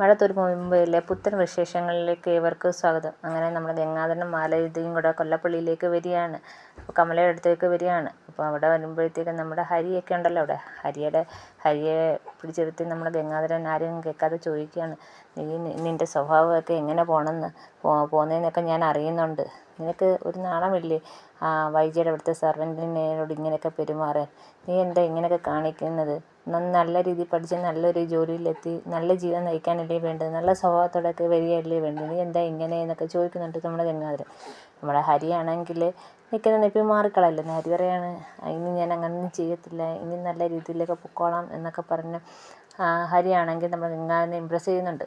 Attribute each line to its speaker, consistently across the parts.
Speaker 1: മഴത്തൊരു മുമ്പിലെ പുത്തൻ വിശേഷങ്ങളിലേക്ക് ഏവർക്കും സ്വാഗതം. അങ്ങനെ നമ്മുടെ ഗംഗാധരനും മാലയുദ്ധയും കൂടെ കൊല്ലപ്പള്ളിയിലേക്ക് വരികയാണ്. അപ്പോൾ കമലയുടെ അടുത്തേക്ക് വരികയാണ്. അപ്പോൾ അവിടെ വരുമ്പോഴത്തേക്കും നമ്മുടെ ഹരിയൊക്കെ ഉണ്ടല്ലോ അവിടെ. ഹരിയുടെ ഹരിയെ പിടിച്ചിരുത്തി നമ്മുടെ ഗംഗാധരൻ ആരും കേൾക്കാതെ ചോദിക്കുകയാണ്. നീ നിന്റെ സ്വഭാവമൊക്കെ എങ്ങനെ പോകണമെന്ന് പോകുന്നതെന്നൊക്കെ ഞാൻ അറിയുന്നുണ്ട്. നിനക്ക് ഒരു നാണമില്ലേ? ആ വൈജിയുടെ അവിടുത്തെ സർവന്റിനോട് ഇങ്ങനെയൊക്കെ പെരുമാറാൻ. നീ എന്താ ഇങ്ങനെയൊക്കെ കാണിക്കുന്നത്? നല്ല രീതിയിൽ പഠിച്ച് നല്ലൊരു ജോലിയിലെത്തി നല്ല ജീവിതം നയിക്കാനല്ലേ വേണ്ടത്? നല്ല സ്വഭാവത്തോടൊക്കെ വരികയല്ലേ വേണ്ടത്? നീ എന്താ ഇങ്ങനെ എന്നൊക്കെ ചോദിക്കുന്നുണ്ട് നമ്മുടെ ഗംഗാധരൻ. നമ്മുടെ ഹരിയാണെങ്കിൽ നിൽക്കുന്ന നിൽപ്പിൽ മാറിക്കളയല്ലേ? ഹരി പറയാണ് ഇനി ഞാൻ അങ്ങനൊന്നും ചെയ്യത്തില്ല. ഇനി നല്ല രീതിയിലൊക്കെ പൊക്കോളാം എന്നൊക്കെ പറഞ്ഞ് ഹരിയാണെങ്കിൽ നമ്മുടെ ഗംഗാധരനെ ഇമ്പ്രസ് ചെയ്യുന്നുണ്ട്.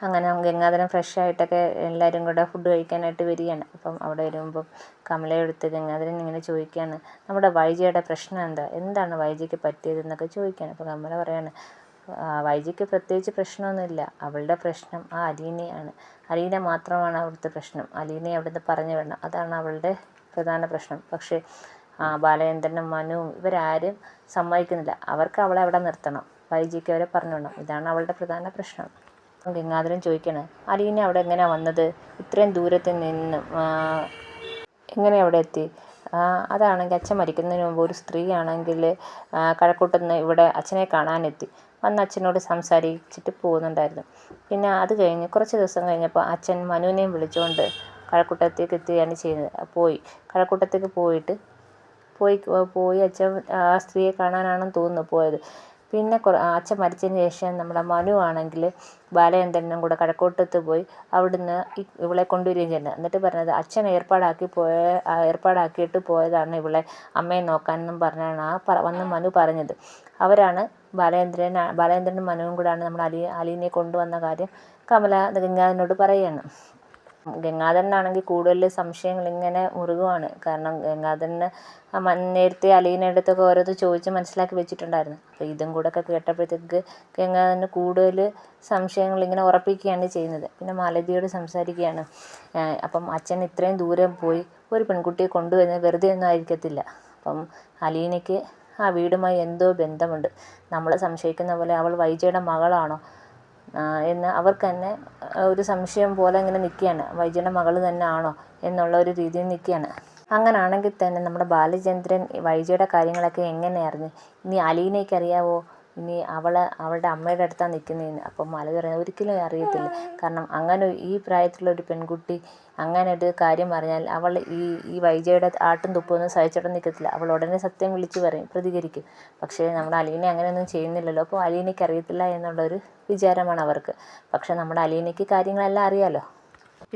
Speaker 1: അങ്ങനെ ഗംഗാധരൻ ഫ്രഷ് ആയിട്ടൊക്കെ എല്ലാവരും കൂടെ ഫുഡ് കഴിക്കാനായിട്ട് വരികയാണ്. അപ്പം അവിടെ വരുമ്പം കമലയെടുത്ത് ഗംഗാധരൻ ഇങ്ങനെ ചോദിക്കുകയാണ് നമ്മുടെ വൈജിയുടെ പ്രശ്നം എന്താ? എന്താണ് വൈജിക്ക് പറ്റിയതെന്നൊക്കെ ചോദിക്കുകയാണ്. അപ്പോൾ കമല പറയാണ് വൈജിക്ക് പ്രത്യേകിച്ച് പ്രശ്നമൊന്നുമില്ല. അവളുടെ പ്രശ്നം ആ അലീനയാണ്. അലീന മാത്രമാണ് അവിടുത്തെ പ്രശ്നം. അലീനയെ അവിടുന്ന് പറഞ്ഞു വിടണം. അതാണ് അവളുടെ പ്രധാന പ്രശ്നം. പക്ഷേ ബാലചന്ദ്രനും മനുവും ഇവരാരും സമ്മതിക്കുന്നില്ല. അവർക്ക് അവളെ അവിടെ നിർത്തണം. വൈജിക്ക് അവരെ പറഞ്ഞു വിടണം. ഇതാണ് അവളുടെ പ്രധാന പ്രശ്നം. ഗംഗാധരൻ ചോദിക്കുകയാണ് അലീന അവിടെ എങ്ങനെയാണ് വന്നത്? ഇത്രയും ദൂരത്ത് നിന്ന് എങ്ങനെ അവിടെ എത്തി? അതാണെങ്കിൽ അച്ഛൻ മരിക്കുന്നതിന് മുമ്പ് ഒരു സ്ത്രീ ആണെങ്കിൽ ഇവിടെ അച്ഛനെ കാണാനെത്തി. വന്ന് അച്ഛനോട് സംസാരിച്ചിട്ട് പോകുന്നുണ്ടായിരുന്നു. പിന്നെ അത് കഴിഞ്ഞ് കുറച്ച് ദിവസം കഴിഞ്ഞപ്പോൾ അച്ഛൻ മനുവിനെയും വിളിച്ചുകൊണ്ട് കഴക്കൂട്ടത്തേക്ക് എത്തുകയാണ് ചെയ്യുന്നത്. പോയി. കഴക്കൂട്ടത്തേക്ക് പോയിട്ട് പോയി പോയി അച്ഛൻ ആ സ്ത്രീയെ കാണാനാണെന്ന് തോന്നുന്നു പോയത്. പിന്നെ അച്ഛൻ മരിച്ചതിന് ശേഷം നമ്മുടെ മനു ആണെങ്കിൽ ബാലചന്ദ്രനും കൂടെ കഴക്കൂട്ടത്ത് പോയി അവിടുന്ന് ഇവളെ കൊണ്ടുവരികയും ചെയ്യുന്നത് എന്നിട്ട് പറഞ്ഞത് അച്ഛൻ ഏർപ്പാടാക്കി പോയ ഏർപ്പാടാക്കിയിട്ട് പോയതാണ് ഇവളെ അമ്മയെ നോക്കാനെന്നും പറഞ്ഞാണ് ആ വന്ന് മനു പറഞ്ഞത്. അവരാണ് ബാലചന്ദ്രൻ ബാലചന്ദ്രനും മനുവും കൂടെയാണ് നമ്മൾ അലി അലീനെ കൊണ്ടുവന്ന കാര്യം കമല ഗംഗാധരനോട് പറയുകയാണ് ഗംഗാധരനാണെങ്കിൽ കൂടുതൽ സംശയങ്ങൾ ഇങ്ങനെ മുറുകുവാണ്. കാരണം ഗംഗാധരന് നേരത്തെ അലീനയുടെ അടുത്തൊക്കെ ഓരോന്ന് ചോദിച്ച് മനസ്സിലാക്കി വെച്ചിട്ടുണ്ടായിരുന്നു. അപ്പോൾ ഇതും കൂടെ ഒക്കെ കേട്ടപ്പോഴത്തേക്ക് ഗംഗാധരന് കൂടുതൽ സംശയങ്ങൾ ഇങ്ങനെ ഉറപ്പിക്കുകയാണ് ചെയ്യുന്നത്. പിന്നെ മാലതിയോട് സംസാരിക്കുകയാണ്. അപ്പം അച്ഛൻ ഇത്രയും ദൂരം പോയി ഒരു പെൺകുട്ടിയെ കൊണ്ടുവരുന്നത് വെറുതെ ഒന്നും ആയിരിക്കത്തില്ല. അപ്പം അലീനയ്ക്ക് ആ വീടുമായി എന്തോ ബന്ധമുണ്ട്. നമ്മൾ സംശയിക്കുന്ന പോലെ അവൾ വൈജയുടെ മകളാണോ? എന്ന് അവർക്ക് തന്നെ ഒരു സംശയം പോലെ ഇങ്ങനെ നിൽക്കുകയാണ് വൈദ്യന്റെ മകൾ തന്നെ ആണോ എന്നുള്ള ഒരു രീതിയിൽ നിൽക്കുകയാണ് അങ്ങനാണെങ്കിൽ തന്നെ നമ്മുടെ ബാലചന്ദ്രൻ വൈദ്യയുടെ കാര്യങ്ങളൊക്കെ എങ്ങനെ അറിഞ്ഞു? ഇനി അലീനയ്ക്ക് അറിയാവോ? ഇനി അവൾ അവളുടെ അമ്മയുടെ അടുത്താണ് നിൽക്കുന്നതെന്ന്. അപ്പം മല പറയുന്നത് ഒരിക്കലും അറിയത്തില്ല. കാരണം അങ്ങനെ ഈ പ്രായത്തിലുള്ള ഒരു പെൺകുട്ടി അങ്ങനെ ഒരു കാര്യം പറഞ്ഞാൽ അവൾ ഈ ഈ വൈജയുടെ ആട്ടും തുപ്പൊന്നും സഹിച്ചോടെ നിൽക്കത്തില്ല. അവൾ ഉടനെ സത്യം വിളിച്ച് പറയും പ്രതികരിക്കും. പക്ഷേ നമ്മുടെ അലീനെ അങ്ങനെയൊന്നും ചെയ്യുന്നില്ലല്ലോ. അപ്പോൾ അലീനയ്ക്ക് അറിയത്തില്ല എന്നുള്ളൊരു വിചാരമാണ് അവർക്ക്. പക്ഷേ നമ്മുടെ അലീനയ്ക്ക് കാര്യങ്ങളെല്ലാം അറിയാമല്ലോ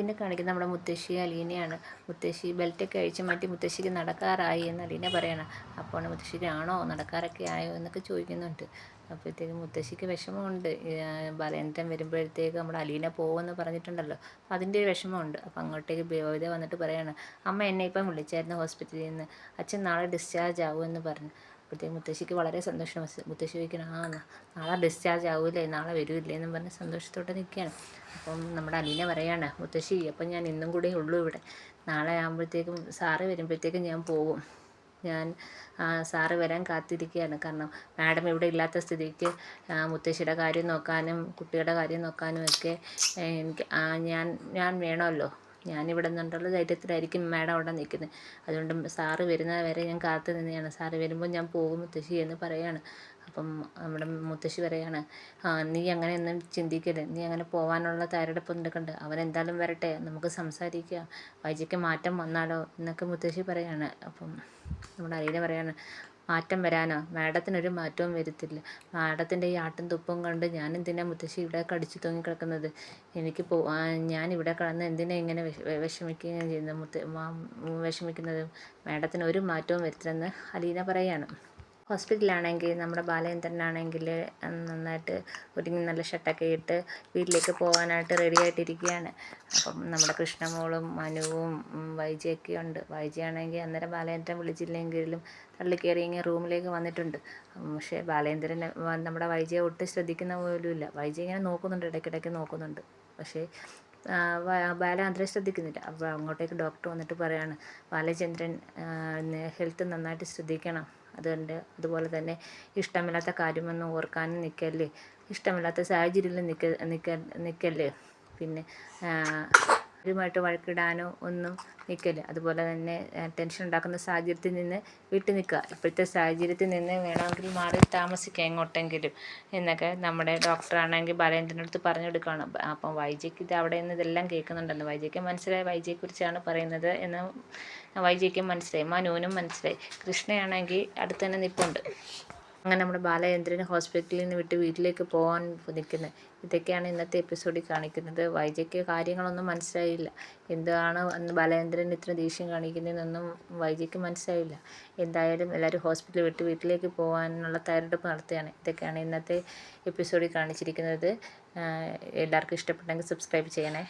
Speaker 1: പിന്നെ കാണിക്കുന്നത് നമ്മുടെ മുത്തശ്ശി അലീനയാണ്. മുത്തശ്ശി ബെൽറ്റൊക്കെ അഴിച്ച് മാറ്റി മുത്തശ്ശിക്ക് നടക്കാറായി എന്ന് അലീന പറയണം. അപ്പോൾ മുത്തശ്ശിക്കാണോ നടക്കാറൊക്കെ ആയോ? എന്നൊക്കെ ചോദിക്കുന്നുണ്ട്. അപ്പോഴത്തേക്കും മുത്തശ്ശിക്ക് വിഷമമുണ്ട്. ബാലേന്ദ്രൻ വരുമ്പോഴത്തേക്ക് നമ്മുടെ അലീന പോകുമെന്ന് പറഞ്ഞിട്ടുണ്ടല്ലോ. അതിന്റെ ഒരു വിഷമമുണ്ട്. അപ്പോൾ അങ്ങോട്ടേക്ക് ബോവിത വന്നിട്ട് പറയാണ് അമ്മ എന്നെ ഇപ്പം വിളിച്ചായിരുന്നു ഹോസ്പിറ്റലിൽ നിന്ന്. അച്ഛൻ നാളെ ഡിസ്ചാർജ് ആവുമെന്ന് പറഞ്ഞു. അപ്പോഴത്തേക്കും മുത്തശ്ശിക്ക് വളരെ സന്തോഷം. മുത്തശ്ശി ചോദിക്കണം ആ നാളെ ഡിസ്ചാർജ് ആവില്ലേ നാളെ വരില്ലേ എന്നും പറഞ്ഞ് സന്തോഷത്തോടെ നിൽക്കുകയാണ്. അപ്പം നമ്മുടെ അലീന പറയാണ് മുത്തശ്ശി അപ്പം ഞാൻ ഇന്നും കൂടെ ഉള്ളൂ ഇവിടെ. നാളെ ആകുമ്പോഴത്തേക്കും സാറ് വരുമ്പോഴത്തേക്കും ഞാൻ പോകും. ഞാൻ സാറ് വരാൻ കാത്തിരിക്കുകയാണ്. കാരണം മാഡം ഇവിടെ ഇല്ലാത്ത സ്ഥിതിക്ക് മുത്തശ്ശിയുടെ കാര്യം നോക്കാനും കുട്ടിയുടെ കാര്യം നോക്കാനും ഒക്കെ എനിക്ക് ഞാൻ ഞാൻ വേണമല്ലോ. ഞാനിവിടെ നിന്നുള്ള ധൈര്യത്തിലായിരിക്കും മാഡം അവിടെ നിൽക്കുന്നത്. അതുകൊണ്ട് സാറ് വരുന്ന വരെ ഞാൻ കാത്തു നിന്നെയാണ് സാറ് വരുമ്പോൾ ഞാൻ പോകും മുത്തശ്ശി എന്ന് പറയാണ്. അപ്പം നമ്മുടെ മുത്തശ്ശി പറയാണ് നീ അങ്ങനെ ഒന്നും ചിന്തിക്കരുത്. നീ അങ്ങനെ പോകാനുള്ള തയ്യാറെടുപ്പ് എടുക്കണ്ട അവൻ എന്തായാലും വരട്ടെ. നമുക്ക് സംസാരിക്കാം. വൈജിക്ക് മാറ്റം വന്നാലോ? എന്നൊക്കെ മുത്തശ്ശി പറയാണ്. അപ്പം നമ്മുടെ അലീന പറയാണ് മാറ്റം വരാനോ? മാഡത്തിനൊരു മാറ്റവും വരുത്തില്ല. മാഡത്തിന്റെ ഈ ആട്ടും തുപ്പും കണ്ട് ഞാൻ എന്തിനാ മുത്തശ്ശി ഇവിടെ കടിച്ചു തൂങ്ങി കിടക്കുന്നത് എനിക്ക് പോ ഞാൻ ഇവിടെ കിടന്ന് എന്തിനാ ഇങ്ങനെ വിഷമിക്കുകയും ചെയ്യുന്നത്? മുത്ത വിഷമിക്കുന്നത്? മാഡത്തിന് ഒരു മാറ്റവും വരുത്തില്ലെന്ന് അലീന പറയാണ്. ഹോസ്പിറ്റലാണെങ്കിൽ നമ്മുടെ ബാലചന്ദ്രനാണെങ്കിൽ നന്നായിട്ട് ഒരുങ്ങി നല്ല ഷർട്ടൊക്കെ ഇട്ട് വീട്ടിലേക്ക് പോകാനായിട്ട് റെഡിയായിട്ടിരിക്കുകയാണ് അപ്പം നമ്മുടെ കൃഷ്ണമോളും മനുവും വൈജയൊക്കെ ഉണ്ട്. വൈജയാണെങ്കിൽ അന്നേരം ബാലചന്ദ്രൻ വിളിച്ചില്ലെങ്കിലും കയറി ഇങ്ങനെ റൂമിലേക്ക് വന്നിട്ടുണ്ട്. പക്ഷേ ബാലചന്ദ്രൻ നമ്മുടെ വൈജയെ ഒട്ടും ശ്രദ്ധിക്കുന്ന ഇല്ല വൈജ ഇങ്ങനെ നോക്കുന്നുണ്ട് ഇടയ്ക്കിടയ്ക്ക് നോക്കുന്നുണ്ട്. പക്ഷേ ബാല അത്രയും ശ്രദ്ധിക്കുന്നില്ല. അപ്പോൾ അങ്ങോട്ടേക്ക് ഡോക്ടർ വന്നിട്ട് പറയാണ് ബാലചന്ദ്രൻ ഹെൽത്ത് നന്നായിട്ട് ശ്രദ്ധിക്കണം. അതുകൊണ്ട് അതുപോലെ തന്നെ ഇഷ്ടമില്ലാത്ത കാര്യമൊന്നും ഓർക്കാനും നിൽക്കല്ലേ ഇഷ്ടമില്ലാത്ത സാഹചര്യത്തിൽ നിൽക്ക നിൽക്ക നിൽക്കല്ലേ പിന്നെ അവരുമായിട്ട് വഴക്കിടാനോ ഒന്നും നിൽക്കല്ലേ. അതുപോലെ തന്നെ ടെൻഷൻ ഉണ്ടാക്കുന്ന സാഹചര്യത്തിൽ നിന്ന് വിട്ടു നിൽക്കുക. ഇപ്പോഴത്തെ സാഹചര്യത്തിൽ നിന്ന് വേണമെങ്കിൽ മാറി താമസിക്കുക എങ്ങോട്ടെങ്കിലും എന്നൊക്കെ നമ്മുടെ ഡോക്ടറാണെങ്കിൽ ബാലേന്ദ്രന്റെ അടുത്ത് പറഞ്ഞു കൊടുക്കുകയാണ്. അപ്പം വൈജയ്ക്ക് ഇത് അവിടെ നിന്ന് ഇതെല്ലാം കേൾക്കുന്നുണ്ടെന്ന് വൈജയ്ക്ക് മനസ്സിലായി വൈജയെക്കുറിച്ചാണ് പറയുന്നത് എന്ന് വൈജയ്ക്കും മനസ്സിലായി. മനുവിനും മനസ്സിലായി. കൃഷ്ണയാണെങ്കിൽ അടുത്ത് തന്നെ നിൽപ്പുണ്ട്. അങ്ങനെ നമ്മുടെ ബാലചന്ദ്രൻ ഹോസ്പിറ്റലിൽ നിന്ന് വിട്ട് വീട്ടിലേക്ക് പോകാൻ നിൽക്കുന്നത് ഇതൊക്കെയാണ് ഇന്നത്തെ എപ്പിസോഡിൽ കാണിക്കുന്നത്. വൈജയ്ക്ക് കാര്യങ്ങളൊന്നും മനസ്സിലായില്ല. എന്താണ് അന്ന് ബാലചന്ദ്രൻ ഇത്ര ദേഷ്യം കാണിക്കുന്നതെന്നൊന്നും വൈജയ്ക്ക് മനസ്സിലായില്ല. എന്തായാലും എല്ലാവരും ഹോസ്പിറ്റലിൽ വിട്ട് വീട്ടിലേക്ക് പോകാനുള്ള തയ്യാറെടുപ്പ് നടത്തുകയാണ്. ഇതൊക്കെയാണ് ഇന്നത്തെ എപ്പിസോഡിൽ കാണിച്ചിരിക്കുന്നത്. എല്ലാവർക്കും ഇഷ്ടപ്പെട്ടെങ്കിൽ സബ്സ്ക്രൈബ് ചെയ്യണേ.